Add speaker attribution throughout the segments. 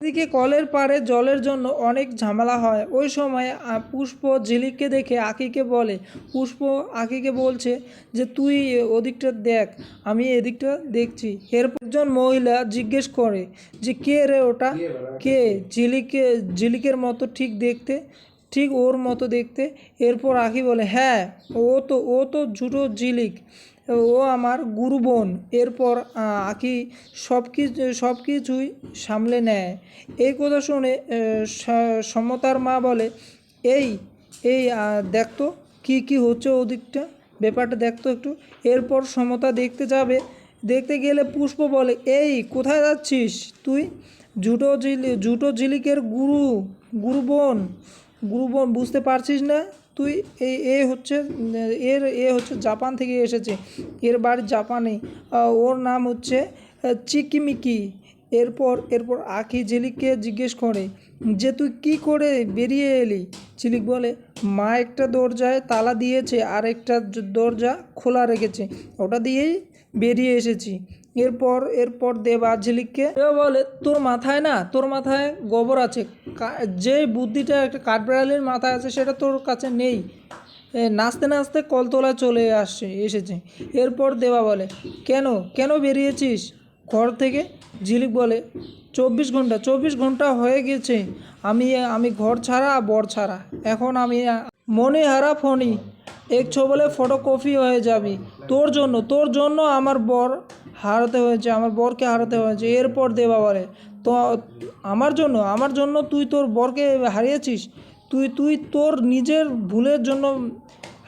Speaker 1: এদিকে কলের পাড়ে জলের জন্য অনেক ঝামেলা হয়, ওই সময় পুষ্প ঝিলিককে দেখে আকিকে বলে, পুষ্প আকিকে বলছে যে, তুই ওদিকটা দেখ, আমি এদিকটা দেখছি। এরপর একজন মহিলা জিজ্ঞেস করে যে, কে রে ওটা? কে? ঝিলিকে, ঝিলিকের মতো ঠিক দেখতে? ঠিক ওর মতো দেখতে? এরপর আখি বলে হ্যাঁ ও তো ও তো ঝুটো ঝিলিক। ও আমার গুরু বোন এরপর আঁকি সব কিছু সব কিছুই সামলে নেয়। এই কথা শুনে সমতার মা বলে, এই এই দেখতো কী কী হচ্ছে ওদিকটা। ব্যাপারটা দেখতো একটু। এরপর সমতা দেখতে যাবে, দেখতে গেলে পুষ্প বলে, এই, কোথায় যাচ্ছিস তুই? জুটো ঝিলি জুটো ঝিলিকের গুরু গুরু বোন গুরু বোন বুঝতে পারছিস না? তুই এই এ হচ্ছে এর এ হচ্ছে জাপান থেকে এসেছে। এর বাড়ি জাপানে। ওর নাম হচ্ছে চিকিমিকি। এরপর এরপর আখি ঝিলিককে জিজ্ঞেস করে যে, তুই কি করে বেরিয়ে এলি? ঝিলিক বলে মা একটা দরজায় তালা দিয়েছে, আর একটা দরজা খোলা রেখেছে। ওটা দিয়েই বেরিয়ে এসেছি। এরপর এরপর দেবা ঝিলিককে দেবা বলে, তোর মাথায় না, তোর মাথায় গোবর আছে। যে বুদ্ধিটা একটা কাঠবিড়ালির মাথায় আছে, সেটা তোর কাছে নেই। নাচতে নাচতে কলতলায় চলে আসছে এসেছে। এরপর দেবা বলে, কেন? কেন বেরিয়েছিস? ঘর থেকে ঝিলিক বলে, চব্বিশ ঘণ্টা চব্বিশ ঘণ্টা হয়ে গেছে। আমি আমি ঘর ছাড়া, বর ছাড়া। এখন আমি মনে হারা ফোনই এক ছবলে ফটোকপি হয়ে যাবি। তোর জন্য তোর জন্য আমার বর হারাতে হয়েছে, আমার বরকে হারাতে হয়েছে। এরপর দেবা বলে তো, আমার জন্য আমার জন্য তুই তোর বরকে হারিয়েছিস? তুই তুই তোর নিজের ভুলের জন্য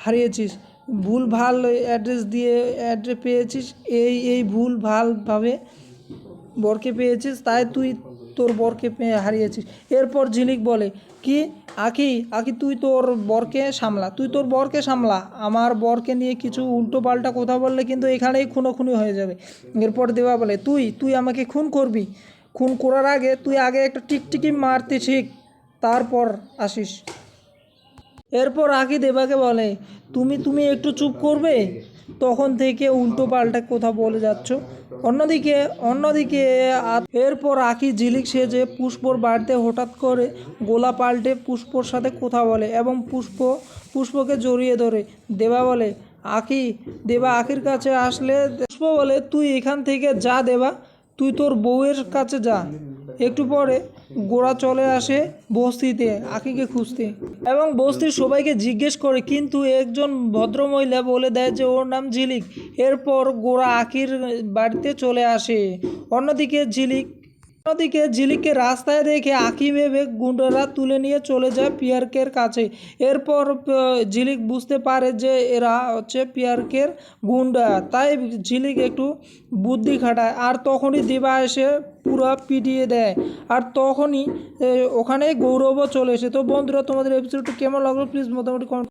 Speaker 1: হারিয়েছিস। ভুল ভালো অ্যাড্রেস দিয়ে অ্যাড্রেস পেয়েছিস, এই এই ভুল ভালভাবে বরকে পেয়েছিস, তাই তুই তোর বরকে হারিয়েছিস। এরপর ঝিলিক বলে, কি? আকি আকি তুই তোর বরকে সামলা, তুই তোর বরকে সামলা। আমার বরকে নিয়ে কিছু উল্টো পাল্টা কথা বললে কিন্তু এখানেই খুনোখুনি হয়ে যাবে। এরপর দেওয়া বলে, তুই তুই আমাকে খুন করবি। খুন করার আগে তুই আগে একটা টিকটিকি মারতে শিখ, তারপর আসিস। এরপর আকি দেবাকে বলে, তুমি তুমি একটু চুপ করবে? তখন থেকে উল্টো পাল্টা কথা বলে যাচ্ছ। অন্যদিকে অন্যদিকে এরপর আকি ঝিলিক সেজে পুষ্পর বাড়িতে হঠাৎ করে গোলা পাল্টে পুষ্পর সাথে কথা বলে এবং পুষ্প, পুষ্পকে জড়িয়ে ধরে। দেবা বলে, আকি, দেবা আখির কাছে আসলে পুষ্প বলে, তুই এখান থেকে যা দেবা, তুই তোর বউয়ের কাছে যা। একটু পরে গোড়া চলে আসে বস্তিতে, আকিকে খুঁজতে। এবং বস্তির সবাইকে জিজ্ঞেস করে, কিন্তু একজন ভদ্রমহিলা বলে দেয় যে ওর নাম ঝিলিক। এরপর গোড়া আকির বাড়িতে চলে আসে। অন্যদিকে ঝিলিক অন্যদিকে ঝিলিককে রাস্তায় দেখে আঁকি ভেবে গুন্ডারা তুলে নিয়ে চলে যায় পিয়ারকের কাছে। এরপর ঝিলিক বুঝতে পারে যে এরা হচ্ছে পিয়ারকের গুন্ডা। তাই ঝিলিক একটু বুদ্ধি খাটায় আর তখনই দিবা এসে পুরো পিটিয়ে দেয়। আর তখনই ওখানে গৌরবও চলে এসে। তো বন্ধুরা, তোমাদের এপিসোডটি কেমন লাগল? প্লিজ মোটামুটি কমেন্ট